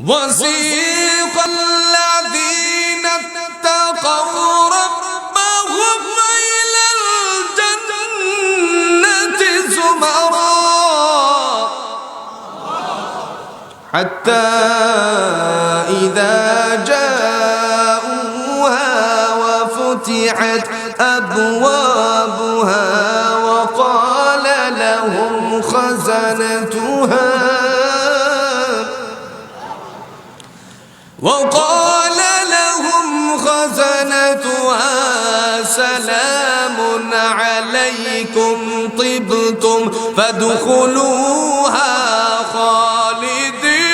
وسيق الذين اتقوا ربهم إلى الجنة زمرا حتى إذا جاءوها وفتحت أبوابها عليكم طبتم فادخلوها خالدين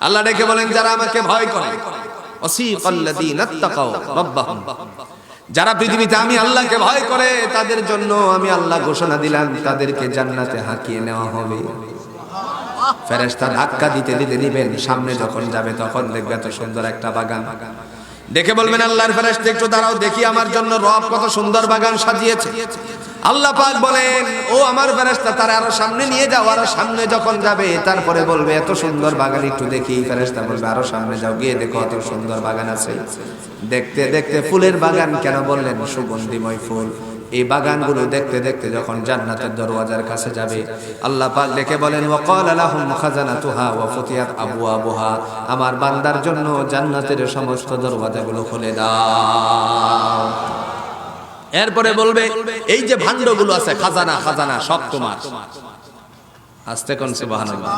আল্লাহ ডেকে বলেন যারা আমাকে ভয় করে অসীকাল্লাযীনা ইত্তাকাও রাব্বাহুম যারা পৃথিবীতে আমি আল্লাহকে ভয় করে তাদের জন্য আমি আল্লাহ ঘোষণা দিলাম তাদেরকে জান্নাতে হাঁকিয়ে নেওয়া হবে ফেরেশতা ধাক্কা দিতে দিতে নিবেন সামনে যখন যাবে তখন দেখবে এত সুন্দর একটা বাগান। দেখে বলবেন, আল্লাহর ফেরেশতা, একটু দাঁড়াও, দেখি আমার জন্য রব কত সুন্দর বাগান সাজিয়েছে। আল্লাহ পাক বলেন, ও আমার ফেরেশতা, তার আরও সামনে নিয়ে যাও, আরও সামনে যখন যাবে, তারপরে বলবে, এত সুন্দর বাগান, একটু দেখি। ফেরেশতা বলবে, আরও সামনে যাও, গিয়ে দেখো এত সুন্দর বাগান আছে। দেখতে দেখতে ফুলের বাগান কেন বললেন? সুগন্ধিময় ফুল। এই বাগানগুলো দেখতে দেখতে যখন জান্নাতের দরওয়াজার কাছে যাবে, আল্লাহ পাক ডেকে বলেন, ওয়াকাল লাহুম খাজানাতুহা ওয়া ফুতিহাত আবওয়াবুহা, আমার বান্দার জন্য জান্নাতের সমস্ত দরওয়াজাগুলো খুলে দাও। এরপরে বলবে, এই যে ভান্ডগুলো আছে, খাজানা খাজানা, সব তোমার। আস্তে কোন সুবহানাল্লাহ।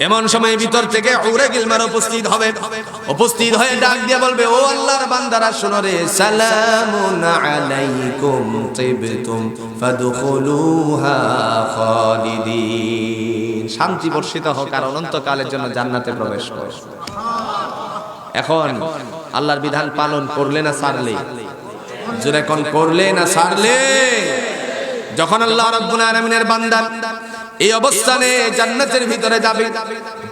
এমন সময় ভিতর থেকে উড়ে গিলমার উপস্থিত হবে। উপস্থিত হয়ে ডাক দিয়ে বলবে, ও আল্লাহর বান্দারা, শোনো রে, সালামুন আলাইকুম তিবতুম, ফাদখুলুহা খালিদিন। শান্তি বর্ষিত হোক আর অনন্তকালের জন্য জান্নাতে প্রবেশ করো। এখন আল্লাহর বিধান পালন করলে না সারলে? জোরে কোন করলে না সারলে? যখন আল্লাহ রাব্বুল আলামিনের বান্দা এই অবস্থানে জান্নাতের ভিতরে যাবে।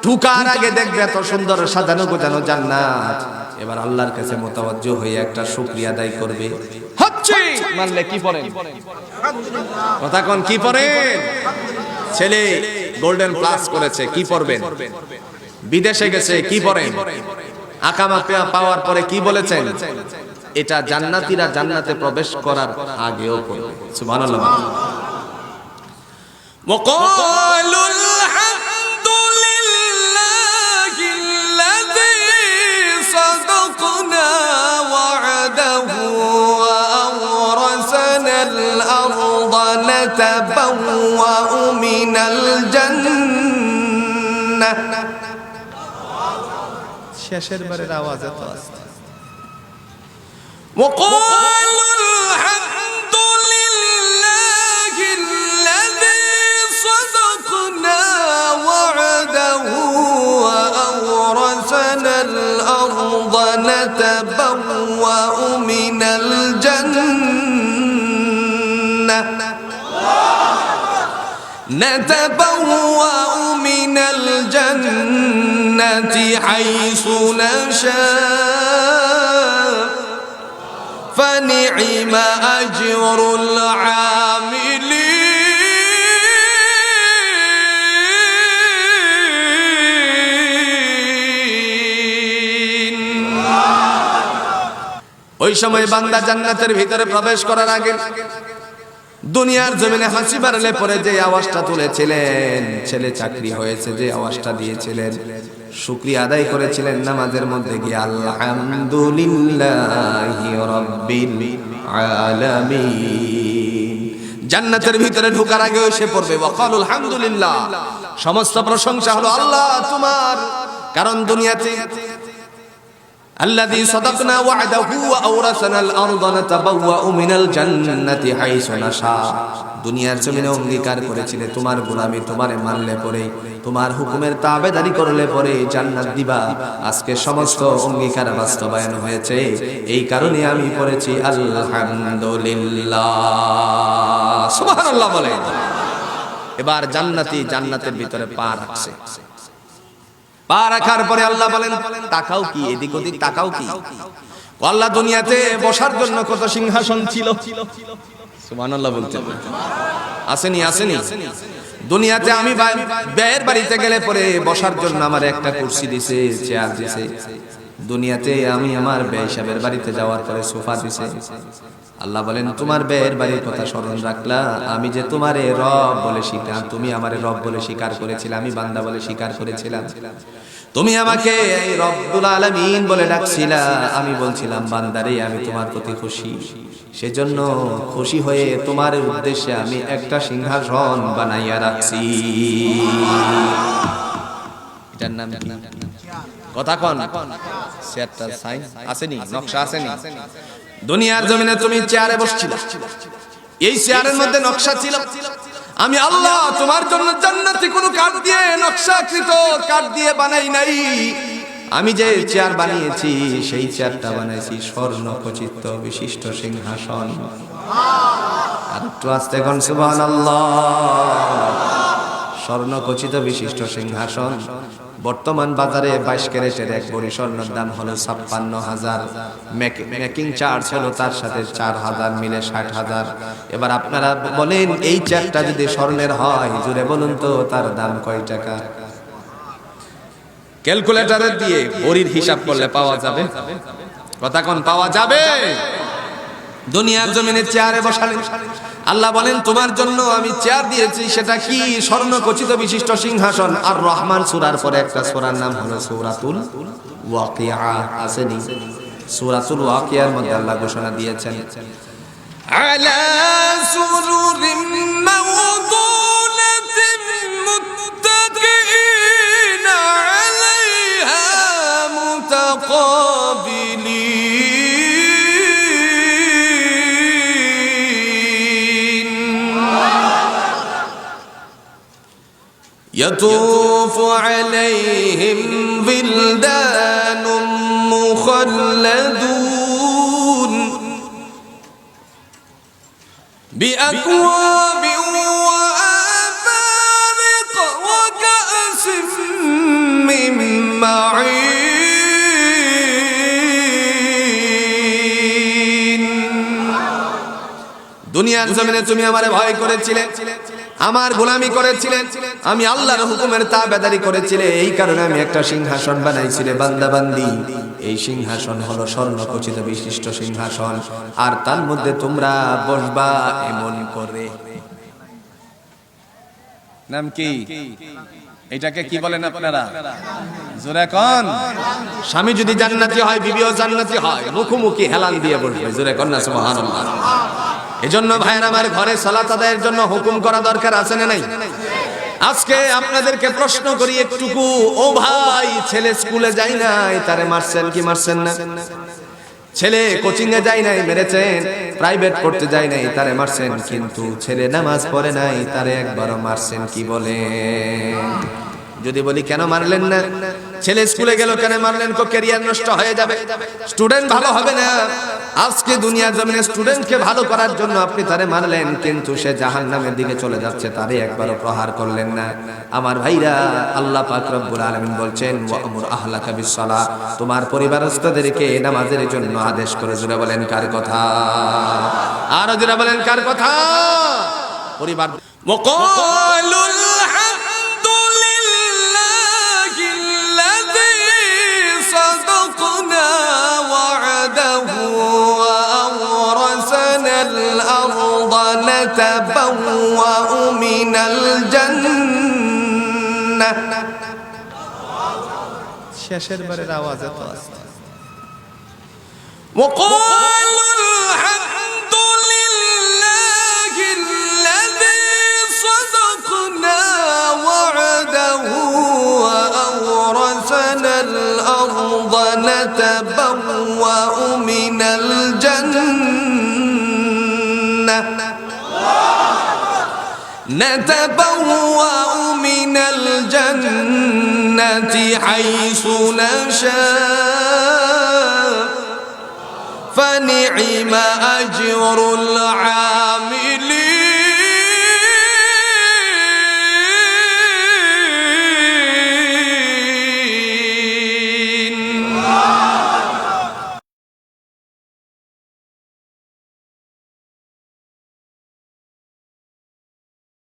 ঢুকার আগে দেখবে এত সুন্দর সাজানো গোছানো জান্নাত। এবার আল্লাহর কাছে মোতাবজ্জ হয়ে একটা শুকরিয়া আদায় করবে। হচ্ছে! মানলে কি পড়েন? কথা কোন কি পড়েন? ছেলে গোল্ডেন প্লাস করেছে কি পড়বেন? বিদেশে গেছে কি পড়েন? আকামা পাওয়ার পরে কি বলেছেন? এটা জান্নাতীরা জান্নাতে প্রবেশ করার আগেও পড়বে। সুবহানাল্লাহ। وقالوا الحمد لله الذي صدقنا وعده وأورثنا الأرض نتبوأ من الجنة শেষের বারের আওয়াজ এত আসছে وقالوا الأرض نتبوأ من الجنة. نتبوأ من الجنة حيث نشاء. فنعم أجر العاملين. ওই সময় বান্দা জান্নাতের ভিতরে প্রবেশ করার আগে দুনিয়ার জমিনে হাসি বাড়লে পরে যে আওয়াজটা তুলেছিলেন, ছেলে চাকরি হয়েছে যে আওয়াজটা দিয়েছিলেন, শুক্রিয়া আদায় করেছিলেন নামাজের মধ্যে গিয়ে, আলহামদুলিল্লাহি আলামিন। জান্নাতের ভিতরে ঢোকার আগে এসে পড়বে ওয়াকালুল হামদুলিল্লাহ সমস্ত প্রশংসা হলো আল্লাহ তোমার, কারণ দুনিয়াতে الذي صدقنا وعده وأورثنا الأرض نتبوأ من الجنة حيث نشاء দুনিয়ার জমিনে অঙ্গীকার করেছিলে তোমার গোলামি তোমারে মানলে পরে তোমার হুকুমের তাবেদারি করলে পরে জান্নাত দিবা আজকে সমস্ত অঙ্গীকার বাস্তবায়ন হয়েছে এই কারণে আমি পড়েছি আলহামদুলিল্লাহ সুবহানাল্লাহ বলে এবার জান্নাতি জান্নাতের ভিতরে পা রাখছে পা রাখার পরে আল্লাহ বলেন, তাকাও কি, এদিক ওদিক তাকাও কি? আল্লাহ দুনিয়াতে বসার জন্য কত সিংহাসন ছিল? সুবহানাল্লাহ বলতে। আসেনি আসেনি। দুনিয়াতে আমি ব্যয়ের বাড়িতে গেলে পরে বসার জন্য আমার একটা কুর্সি দিছে, চেয়ার দিছে। দুনিয়াতে আমি আমার ব্যয় সাহেবের বাড়িতে যাওয়ার পরে সোফা দিছে। আল্লাহ বলেন, তোমার ব্যয়ের বাড়ির কথা স্মরণ রাখলা। আমি যে তোমারে রব বলে স্বীকার তুমি আমারে রব বলে স্বীকার করেছিলে, আমি বান্দা বলে স্বীকার করেছিলাম। তুমি আমাকে এই রব্বুল আলামিন বলে ডাকছিলা। আমি বলছিলাম, বান্দারে, আমি তোমার প্রতি খুশি। সেজন্য খুশি হয়ে তোমার উদ্দেশ্যে আমি একটা সিংহাসন বানাইয়া রাখছি। এটার নাম কথা কন। চেয়ারটা সাইন আসেনি নকশা আসেনি। দুনিয়ার জমিনে তুমি চেয়ারে বসছিলে। এই চেয়ারের মধ্যে নকশা ছিল। আমি আল্লাহ তোমার জন্য জান্নাতি কোনো কাঠ দিয়ে নকশাকৃত কাঠ দিয়ে বানাই নাই। আমি যে চেয়ার বানিয়েছি সেই চেয়ারটা বানাইছি স্বর্ণ খচিত বিশিষ্ট সিংহাসন। আর একটু আস্তে কোন সুবহানাল্লাহ। স্বর্ণখচিত বিশিষ্ট সিংহাসন। বর্তমান বাজারে বাইশ ক্যারেটের এক বড়ি স্বর্ণের দাম হলো ছাপ্পান্ন হাজার। মেকিং চার্জ হলো তার সাথে চার হাজার, মিলে ষাট হাজার। এবার আপনারা বলেন, এই চারটা যদি স্বর্ণের হয় জুড়ে বলুন তো তার দাম কয় টাকা? ক্যালকুলেটরে দিয়ে বড়ির হিসাব করলে পাওয়া যাবে। কথা কোন, পাওয়া যাবে? দুনিয়ার জমিনে চেয়ারে বসালেন আল্লাহ বলেন, তোমার জন্য আমি চেয়ার দিয়েছি, সেটা কি? স্বর্ণ খচিত বিশিষ্ট সিংহাসন। আর রহমান সুরার পরে একটা সূরার নাম হলো সূরাতুল ওয়াকিয়া। আসেনি? সূরাতুল ওয়াকিয়ার মধ্যে আল্লাহ ঘোষণা দিয়েছেন, আলা সুরুরিম মাওদুনাতিন মুত্তাকিনা يطوف عليهم بلدان مخلدون بأكواب দুনিয়ার জমিনে তুমি আমারে ভয় করেছিলে, আমার গোলামি করেছিলে, আমি আল্লাহর হুকুমের তাবেদারি করেছিলে, এই কারণে আমি একটা সিংহাসন বানাইছিলে বান্দা বান্দি এই সিংহাসন হলো স্বর্ণখচিত বিশিষ্ট সিংহাসন, আর তার মধ্যে তোমরা বসবা এমন করে। নাম কি? এটাকে কি বলেন আপনারা? জোরে কোন। স্বামী যদি জান্নাতি হয়, বিবিও জান্নাতি হয়, মুখোমুখি হেলান দিয়ে বসবে। জোরে কোন না, সুবহানাল্লাহ। এজন্য ভাইয়ের, আমার ঘরে সালাত আদায়ের জন্য হুকুম করা দরকার আছে না নাই? আজকে আপনাদেরকে প্রশ্ন করি একটুকু, ও ভাই, ছেলে স্কুলে যায় নাই, তারে মারছেন কি মারছেন না? ছেলে কোচিং এ যায় নাই, মেরেছেন, প্রাইভেট পড়তে যায় নাই, তারে মারছেন, কিন্তু ছেলে নামাজ পড়ে নাই, তারে একবারও মারছেন কি বলে যদি বলি কেন মারলেন না? ছেলে স্কুলে গেল কেন মারলেন কো কেরিয়ার নষ্ট হয়ে যাবে? স্টুডেন্ট ভালো হবে না। আজকে দুনিয়ার জমিনে স্টুডেন্টকে ভালো করার জন্য আপনি তারে মারলেন, কিন্তু সে জাহান নামের দিকে চলে যাচ্ছে, তারে একবারও প্রহার করলেন না। আমার ভাইরা, আল্লাহ পাক রব্বুল আলামিন বলছেন, ওয়ামুর আহলাকা বিসসালাহ। তোমার পরিবারস্থদেরকে নামাজের জন্য আদেশ করে জোরে বলেন, কার কথা? আর জোরে বলেন, কার কথা? পরিবার মুকালুল نتبوأ من الجنة শেষের বারের আওয়াজ এত আসছে وقالوا الحمد لله الذي صدقنا وعده وأورثنا الأرض نتبوأ من الجنة نتبوأ من الجنة حيث نشاء. فنعم أجر العاملين